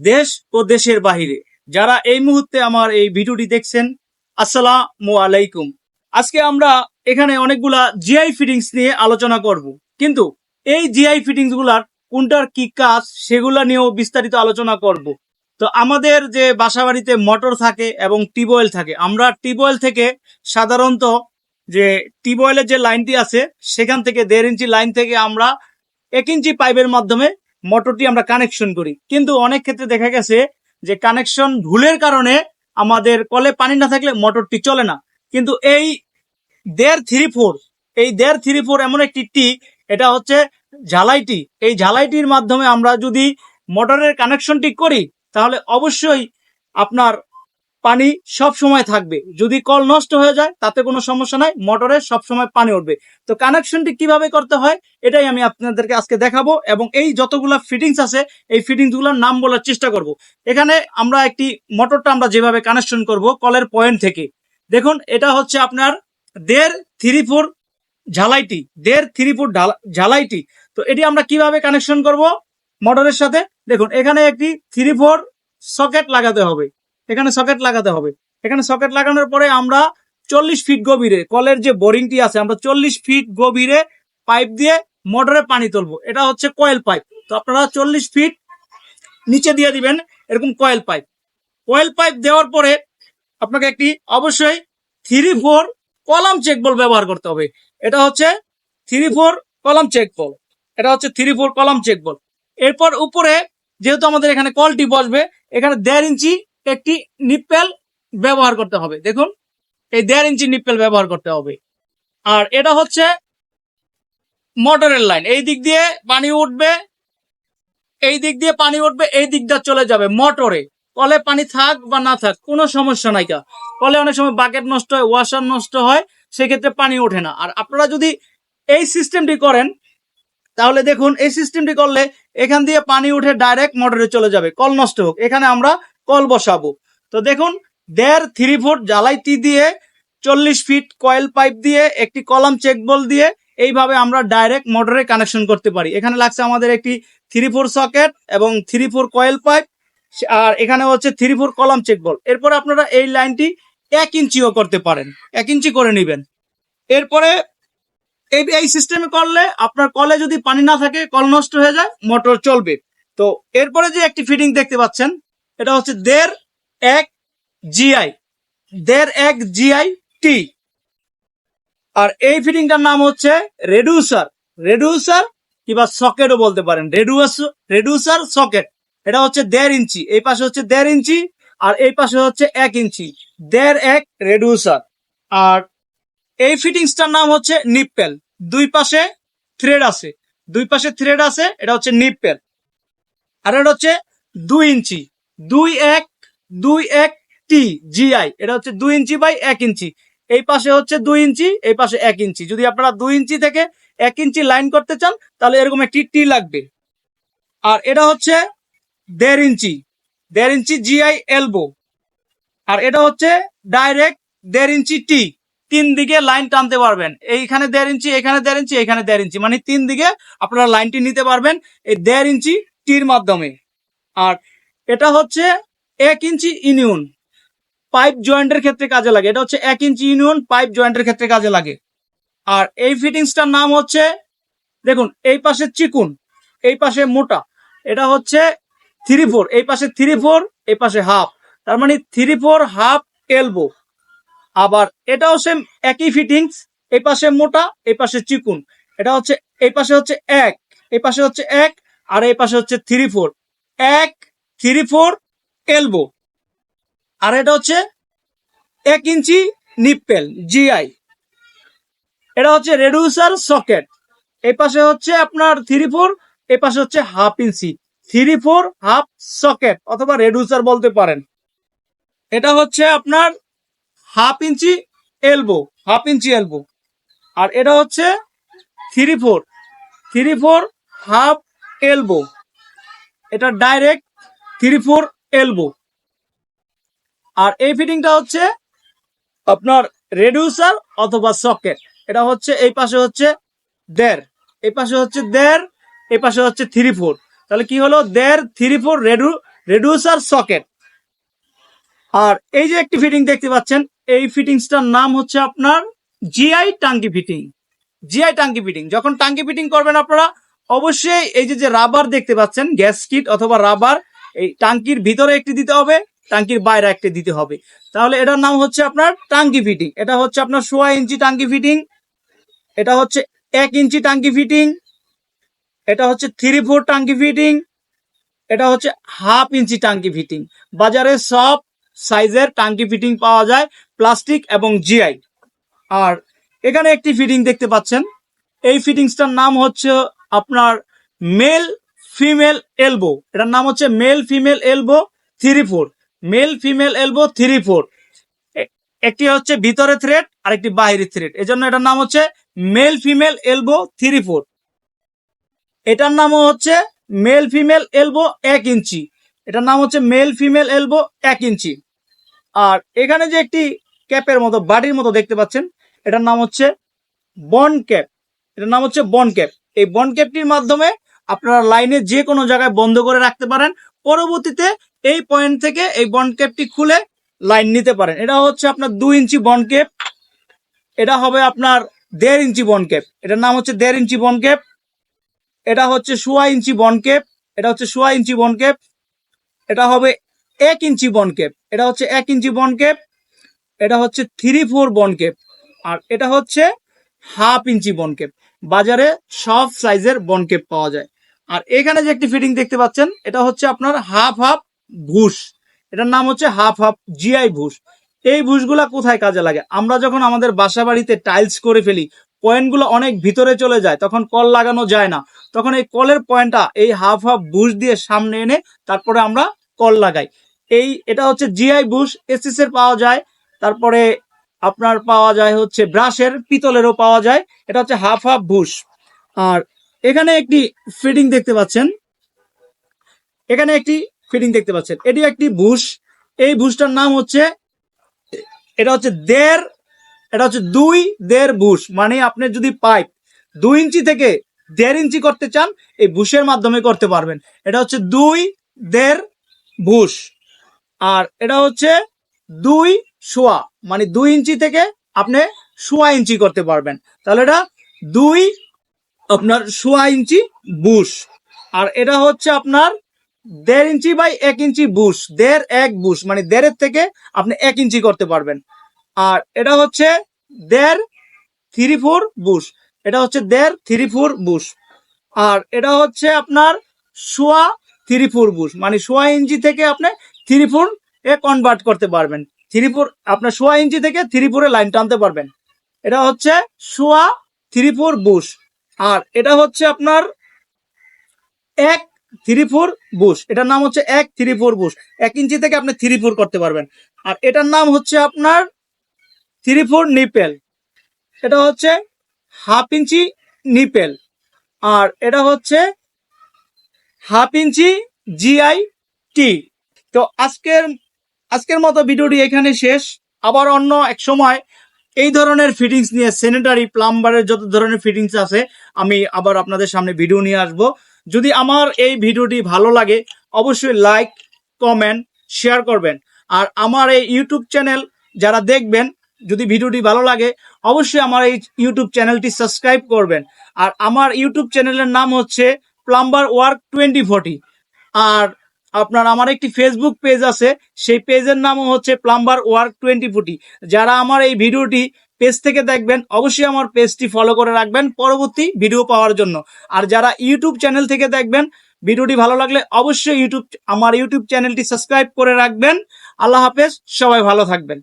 দেশ ও দেশের বাহিরে। যারা এই মুহূর্তে আমার এই ভিডিওটি দেখছেন, আসসালামু আলাইকুম। আজকে আমরা এখানে অনেকগুলা জিআই ফিটিংস নিয়ে আলোচনা করব। কিন্তু এই জিআই ফিটিংসগুলার কোনটার কি কাজ সেগুলা নিয়েও বিস্তারিত আলোচনা করব। তো আমাদের যে বাসা বাড়িতে মোটর থাকে এবং টিউবওয়েল থাকে, আমরা টিউবওয়েল থেকে সাধারণত যে টিউবওয়েলের যে লাইনটি আছে, সেখান থেকে দেড় ইঞ্চি লাইন থেকে আমরা এক ইঞ্চি পাইপের মাধ্যমে মোটরটি আমরা কানেকশন করি। কিন্তু অনেক ক্ষেত্রে দেখা গেছে যে কানেকশন ভুলের কারণে আমাদের কলে পানি না থাকলে মোটরটি চলে না। কিন্তু এই দেড় থ্রি ফোর, এই দেড় থ্রি ফোর এমন একটি টি, এটা হচ্ছে ঝালাইটি এই ঝালাইটির মাধ্যমে আমরা যদি মোটরের কানেকশনটি করি, তাহলে অবশ্যই আপনার পানি সব সময় থাকবে। যদি কল নষ্ট হয়ে যায়, তাতে কোনো সমস্যা নাই, মোটরে সব সময় পানি উঠবে। তো কানেকশনটি কীভাবে করতে হয়, এটাই আমি আপনাদেরকে আজকে দেখাবো এবং এই যতগুলো ফিটিংস আছে, এই ফিটিংসগুলোর নাম বলার চেষ্টা করব। এখানে আমরা একটি মোটরটা আমরা যেভাবে কানেকশন করব কলের পয়েন্ট থেকে। দেখুন, এটা হচ্ছে আপনার দেড় থ্রি ফোর ঝালাইটি, দেড় থ্রি ফোর ঝালাইটি। তো এটি আমরা কীভাবে কানেকশন করব মোটরের সাথে? দেখুন, এখানে একটি থ্রি ফোর সকেট লাগাতে হবে। এখানে সকেট লাগাতে হবে। এখানে সকেট লাগানোর পরে আমরা চল্লিশ ফিট গভীরে, কলের যে বোরিংটি আছে, আমরা চল্লিশ ফিট গভীরে পাইপ দিয়ে মোটরে পানি তুলবো। এটা হচ্ছে কয়েল পাইপ তো আপনারা চল্লিশ ফিট নিচে দিয়ে দিবেন, এরকম কয়েল পাইপ কয়েল পাইপ দেওয়ার পরে আপনাকে একটি অবশ্যই three four column check ball ব্যবহার করতে হবে। এটা হচ্ছে three four column check ball এটা হচ্ছে three four column check ball এরপর উপরে যেহেতু আমাদের এখানে কলটি বসবে, এখানে দেড় ইঞ্চি একটি নিপ্পেল ব্যবহার করতে হবে। দেখুন, এই দেড় ইঞ্চি নিপ্পেল ব্যবহার করতে হবে। আর এটা হচ্ছে মোটরের লাইন। এই দিক দিয়ে পানি উঠবে, এই দিক দিয়ে পানি উঠবে, এই দিকটা চলে যাবে মোটরে। কলে পানি থাক বা না থাক, কোনো সমস্যা নাই কলে অনেক সময় বাকেট নষ্ট হয়, ওয়াশার নষ্ট হয়, সেক্ষেত্রে পানি ওঠে না। আর আপনারা যদি এই সিস্টেমটি করেন, তাহলে দেখুন, এই সিস্টেমটি করলে এখান দিয়ে পানি উঠে ডাইরেক্ট মোটরে চলে যাবে। কল নষ্ট হোক। এখানে আমরা কল বসাবো। তো দেখুন, দেড় থ্রি ফুট জ্বালাইটি দিয়ে, চল্লিশ ফিট কয়েল পাইপ দিয়ে, একটি কলাম চেক বল দিয়ে, এইভাবে আমরা ডাইরেক্ট মোটরে কানেকশন করতে পারি। এখানে লাগছে আমাদের একটি থ্রি ফোর সকেট এবং থ্রি ফোর কয়েল পাইপ আর এখানে হচ্ছে three four column check ball এরপরে আপনারা এই লাইনটি এক ইঞ্চিও করতে পারেন। এক ইঞ্চি করে নেবেন। এরপরে এই এই সিস্টেমে করলে আপনার কলে যদি পানি না থাকে, কল নষ্ট হয়ে যায়, মোটর চলবে। তো এরপরে যে একটি ফিটিং দেখতে পাচ্ছেন এটা হচ্ছে দেড় এক জিআই দেড় এক জিআই টি। আর এই ফিটিংটার নাম হচ্ছে রেডিউসার রেডিউসার কিংবা সকেটও বলতে পারেন। Reducer reducer socket. এটা হচ্ছে দেড় ইঞ্চি। এই পাশে হচ্ছে দেড় ইঞ্চি আর এই পাশে হচ্ছে এক ইঞ্চি। দেড় এক রেডিউসার আর এই ফিটিংসটার নাম হচ্ছে নিপ্পেল। দুই পাশে থ্রেড আছে। দুই পাশে থ্রেড আছে, এটা হচ্ছে নিপ্পেল। আর এটা হচ্ছে দুই ইঞ্চি। দুই এক দুই এক টি জিআই এটা হচ্ছে দুই ইঞ্চি বাই এক ইঞ্চি। এই পাশে হচ্ছে দুই ইঞ্চি, এই পাশে এক ইঞ্চি। যদি আপনারা দুই ইঞ্চি থেকে এক ইঞ্চি লাইন করতে চান, তাহলে এরকম একটি টি লাগবে। আর এটা হচ্ছে দেড় ইঞ্চি। দেড় ইঞ্চি জিআই এলবো। আর এটা হচ্ছে ডাইরেক্ট দেড় ইঞ্চি টি। তিন দিকে লাইন টানতে পারবেন। এইখানে দেড় ইঞ্চি, এখানে দেড় ইঞ্চি, এখানে দেড় ইঞ্চি। মানে তিন দিকে আপনারা লাইনটি নিতে পারবেন এই দেড় ইঞ্চি টির মাধ্যমে। আর এটা হচ্ছে এক ইঞ্চি ইউনিয়ন পাইপ জয়েন্টের ক্ষেত্রে কাজে লাগে। এটা হচ্ছে এক ইঞ্চি ইউনিয়ন পাইপ জয়েন্টের ক্ষেত্রে কাজে লাগে। আর এই ফিটিংসটার নাম হচ্ছে, দেখুন, এই পাশে চিকুন, এই পাশে মোটা। এটা হচ্ছে থ্রি ফোর, এই পাশে থ্রি ফোর, এই পাশে হাফ। তার মানে থ্রি ফোর, হাফ, এলবো। আবার এটাও সেম একই ফিটিংস, এই পাশে মোটা, এই পাশে চিকুন। এটা হচ্ছে, এই পাশে হচ্ছে এক, এই পাশে হচ্ছে এক, আর এই পাশে হচ্ছে থ্রি ফোর। এক থ্রি ফোর এলবো। আর এটা হচ্ছে এক ইঞ্চি নিপ্পেল জিআই এটা হচ্ছে রেডিউসার সকেট। এই পাশে হচ্ছে আপনার থ্রি ফোর এই পাশে হচ্ছে half inch. Three four half socket, অথবা রেডিউসার বলতে পারেন। এটা হচ্ছে আপনার half inch elbow, half inch elbow. আর এটা হচ্ছে three four three four half elbow. এটা ডাইরেক্ট থ্রি ফোর এলবো। আর এই ফিটিংটা হচ্ছে আপনার রেডিউসার অথবা সকেট। এটা হচ্ছে এই পাশে হচ্ছে দেড়। এই পাশে হচ্ছে দেড়, এই পাশে হচ্ছে থ্রি ফোর। তাহলে কি হলো? দেড়, থ্রি ফোর, রেডু, রেডিউসার, সকেট। আর এই যে একটি ফিটিং দেখতে পাচ্ছেন, এই ফিটিংসটার নাম হচ্ছে আপনার জিআই টাঙ্কি ফিটিং। জিআই টাঙ্কি ফিটিং। যখন টাঙ্কি ফিটিং করবেন আপনারা, অবশ্যই এই যে যে রাবার দেখতে পাচ্ছেন, গ্যাস কিট অথবা রাবার এই টাঙ্কির ভিতরে একটি দিতে হবে, টাঙ্কির বাইরে একটি দিতে হবে। তাহলে এটার নাম হচ্ছে আপনার টাঙ্কি ফিটিং। এটা হচ্ছে আপনার সোয়া ইঞ্চি টাঙ্কি ফিটিং, এটা হচ্ছে এক ইঞ্চি টাঙ্কি ফিটিং, এটা হচ্ছে থ্রি ফোর টাঙ্কি ফিটিং, এটা হচ্ছে হাফ ইঞ্চি টাঙ্কি ফিটিং। বাজারে সব সাইজের টাঙ্কি ফিটিং পাওয়া যায়, প্লাস্টিক এবং জিআই আর এখানে একটি ফিটিং দেখতে পাচ্ছেন। এই ফিটিংসটার নাম হচ্ছে আপনার মেল ফিমেল এলবো। এটার নাম হচ্ছে male female elbow three four. Male female elbow three four. একটি হচ্ছে ভিতরে থ্রেড আর একটি বাইরে থ্রেড এজন্য এটার নাম হচ্ছে male female elbow three four. এটার নামও হচ্ছে মেল ফিমেল এলবো এক ইঞ্চি। এটার নাম হচ্ছে মেল ফিমেল এলবো এক ইঞ্চি। আর এখানে যে একটি ক্যাপের মতো, বাটির মতো দেখতে পাচ্ছেন, এটার নাম হচ্ছে বন ক্যাপ। এটার নাম হচ্ছে বন ক্যাপ। এই বন ক্যাপটির মাধ্যমে আপনারা লাইনে যে কোনো জায়গায় বন্ধ করে রাখতে পারেন। পরবর্তীতে এই পয়েন্ট থেকে এই বন ক্যাপটি খুলে লাইন নিতে পারেন। এটা হচ্ছে আপনার দুই ইঞ্চি বন ক্যাপ এটা হবে আপনার দেড় ইঞ্চি বন ক্যাপ এটার নাম হচ্ছে দেড় ইঞ্চি বন ক্যাপ এটা হচ্ছে সোয়া ইঞ্চি বন ক্যাপ এটা হচ্ছে সোয়া ইঞ্চি বন ক্যাপ এটা হবে এক ইঞ্চি বন ক্যাপ এটা হচ্ছে এক ইঞ্চি বন ক্যাপ এটা হচ্ছে থ্রি ফোর বন ক্যাপ আর এটা হচ্ছে হাফ ইঞ্চি বন ক্যাপ বাজারে সব সাইজের বন ক্যাপ পাওয়া যায়। আর এখানে যে একটি ফিটিং দেখতে পাচ্ছেন, এটা হচ্ছে আপনার হাফ হাফ ভুষ। এটার নাম হচ্ছে হাফ হাফ জিআই ভুষ। এই ভুষগুলা কোথায় কাজে লাগে? আমরা যখন আমাদের বাসা বাড়িতে টাইলস করে ফেলি পয়েন্টগুলো অনেক ভিতরে চলে যায়, তখন কল লাগানো যায় না। তখন এই কলের পয়েন্টটা এই হাফ হাফ বুশ দিয়ে সামনে এনে তারপরে আমরা কল লাগাই। এই, এটা হচ্ছে জিআই বুশ এসএস এর পাওয়া যায়। তারপরে আপনার পাওয়া যায় হচ্ছে ব্রাশের পিতলেরও পাওয়া যায়। এটা হচ্ছে হাফ হাফ বুশ আর এখানে একটি ফিটিং দেখতে পাচ্ছেন। এখানে একটি ফিটিং দেখতে পাচ্ছেন। এটি একটি বুশ এই বুশটার নাম হচ্ছে, এটা হচ্ছে দেড়, এটা হচ্ছে দুই দেড় বুশ মানে আপনি যদি পাইপ দুই ইঞ্চি থেকে দেড় ইঞ্চি করতে চান, এই বুশের মাধ্যমে করতে পারবেন। এটা হচ্ছে দুই দেড় বুশ আর এটা হচ্ছে দুই সোয়া মানে দুই ইঞ্চি থেকে আপনি সোয়া ইঞ্চি করতে পারবেন। তাহলে এটা দুই আপনার সোয়া ইঞ্চি বুশ। আর এটা হচ্ছে আপনার দেড় ইঞ্চি বাই এক ইঞ্চি বুশ। দেড় এক বুশ মানে দেড়ের থেকে আপনি এক ইঞ্চি করতে পারবেন। আর এটা হচ্ছে দেড় থ্রি ফোর বুশ। এটা হচ্ছে দেড় থ্রি ফোর বুশ। আর এটা হচ্ছে আপনার সোয়া থ্রি ফোর বুশ। মানে সোয়া ইঞ্চি থেকে আপনি থ্রি ফোর এ কনভার্ট করতে পারবেন। থ্রি ফোর, আপনার সোয়া ইঞ্চি থেকে থ্রি ফোরে লাইন টানতে পারবেন। এটা হচ্ছে সোয়া থ্রি ফোর বুশ। আর এটা হচ্ছে আপনার এক থ্রি ফোর বুশ এটার নাম হচ্ছে এক থ্রি ফোর বুশ এক ইঞ্চি থেকে আপনি থ্রি ফোর করতে পারবেন। আর এটার নাম হচ্ছে আপনার থ্রি ফোর নিপেল এটা হচ্ছে হাফ ইঞ্চি নিপেল আর এটা হচ্ছে হাফ ইঞ্চি জিআই টি তো আজকের আজকের মতো ভিডিওটি এখানে শেষ। আবার অন্য এক সময় এই ধরনের ফিটিংস নিয়ে স্যানিটারি প্লাম্বারের যত ধরনের ফিটিংস আছে, আমি আবার আপনাদের সামনে ভিডিও নিয়ে আসব। যদি আমার এই ভিডিওটি ভালো লাগে, অবশ্যই লাইক কমেন্ট শেয়ার করবেন। আর আমার এই ইউটিউব চ্যানেল যারা দেখবেন, যদি ভিডিওটি ভালো লাগে, অবশ্যই আমার এই ইউটিউব চ্যানেলটি সাবস্ক্রাইব করবেন। আর আমার ইউটিউব চ্যানেলের নাম হচ্ছে প্লাম্বার ওয়ার্ক টোয়েন্টি ফোর্টি আর আপনার আমার একটি ফেসবুক পেজ আছে, সেই পেজের নামও হচ্ছে প্লাম্বার ওয়ার্ক টোয়েন্টি ফুটি যারা আমার এই ভিডিওটি পেজ থেকে দেখবেন, অবশ্যই আমার পেজটি ফলো করে রাখবেন পরবর্তী ভিডিও পাওয়ার জন্য। আর যারা ইউটিউব চ্যানেল থেকে দেখবেন, ভিডিওটি ভালো লাগলে অবশ্যই ইউটিউব আমার ইউটিউব চ্যানেলটি সাবস্ক্রাইব করে রাখবেন। আল্লাহ হাফেজ, সবাই ভালো থাকবেন।